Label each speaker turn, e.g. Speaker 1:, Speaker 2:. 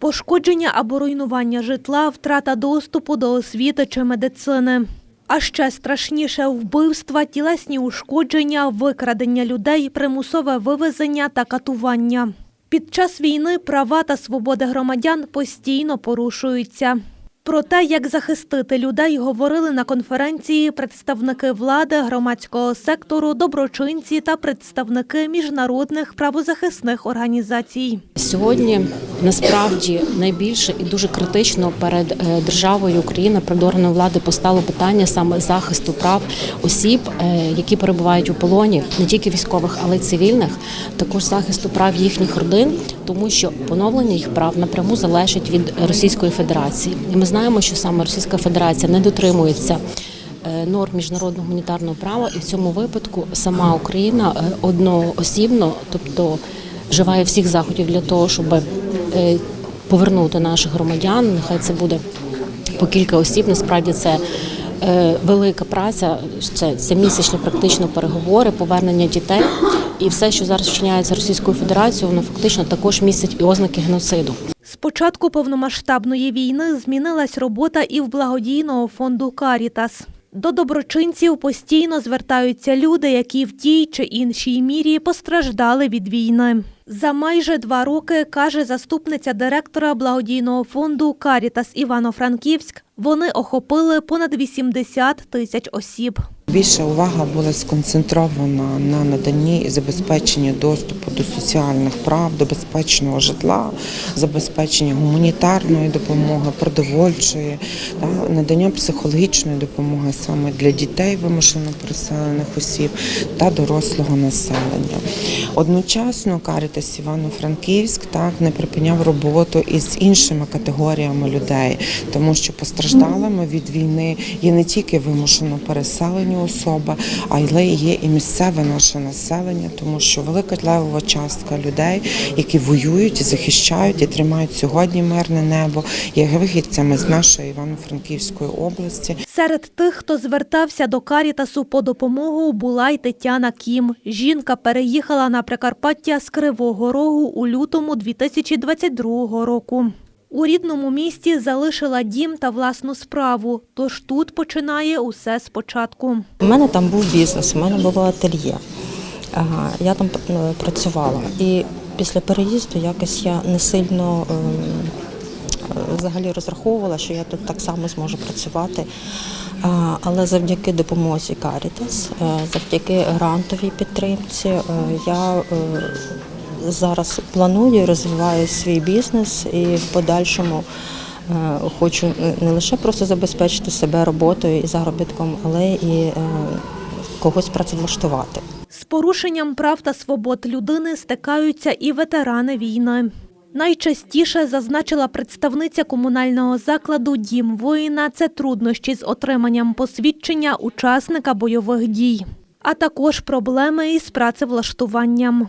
Speaker 1: пошкодження або руйнування житла, втрата доступу до освіти чи медицини. А ще страшніше вбивства, тілесні ушкодження, викрадення людей, примусове вивезення та катування. Під час війни права та свободи громадян постійно порушуються. Про те, як захистити людей, говорили на конференції представники влади, громадського сектору, доброчинці та представники міжнародних правозахисних організацій.
Speaker 2: Сьогодні насправді найбільше і дуже критично перед е, державою Україна, перед органом влади постало питання саме захисту прав осіб, е, які перебувають у полоні, не тільки військових, але й цивільних, також захисту прав їхніх родин, тому що поновлення їх прав напряму залежить від Російської Федерації. І ми знаємо, що саме Російська Федерація не дотримується. е, Норм міжнародного гуманітарного права, і в цьому випадку сама Україна е, одноосібно, тобто вживає всіх заходів для того, щоб е, повернути наших громадян. Нехай це буде по кілька осіб. Насправді це велика праця, це, це місячні практично переговори, повернення дітей. І все, що зараз вчиняється Російською Федерацією, воно фактично також містить і ознаки геноциду.
Speaker 1: Початку повномасштабної війни змінилась робота і в благодійного фонду Карітас. До доброчинців постійно звертаються люди, які в тій чи іншій мірі постраждали від війни. За майже два роки, каже заступниця директора благодійного фонду Карітас Івано-Франківськ, вони охопили понад 80 тисяч осіб.
Speaker 3: Більша увага була сконцентрована на наданні і забезпеченні доступу до соціальних прав, до безпечного житла, забезпечення гуманітарної допомоги, продовольчої, та, надання психологічної допомоги саме для дітей вимушено переселених осіб та дорослого населення. Одночасно Карітас Івано-Франківськ так не припиняв роботу із іншими категоріями людей, тому що постраждалими від війни є не тільки вимушено переселені особи, але є і місцеве наше населення, тому що велика левова частка людей, які воюють, захищають і тримають сьогодні мирне небо, є вихідцями з нашої Івано-Франківської області.
Speaker 1: Серед тих, хто звертався до Карітасу по допомогу, була й Тетяна Кім. Жінка переїхала на Прикарпаття з Кривого Рогу у лютому 2022 року. У рідному місті залишила дім та власну справу, тож тут починає усе спочатку.
Speaker 4: У мене там був бізнес, у мене було ательє. Я там е, працювала. І після переїзду якось я не сильно ем, взагалі розраховувала, що я тут так само зможу працювати. Але завдяки допомозі Caritas, е, завдяки грантовій підтримці, е, я зараз планую, розвиваю свій бізнес і в подальшому е, хочу не лише просто забезпечити себе роботою і заробітком, але і е, когось працевлаштувати.
Speaker 1: З порушенням прав та свобод людини стикаються і ветерани війни. Найчастіше зазначила представниця комунального закладу Дім воїна це труднощі з отриманням посвідчення учасника бойових дій, а також проблеми із працевлаштуванням.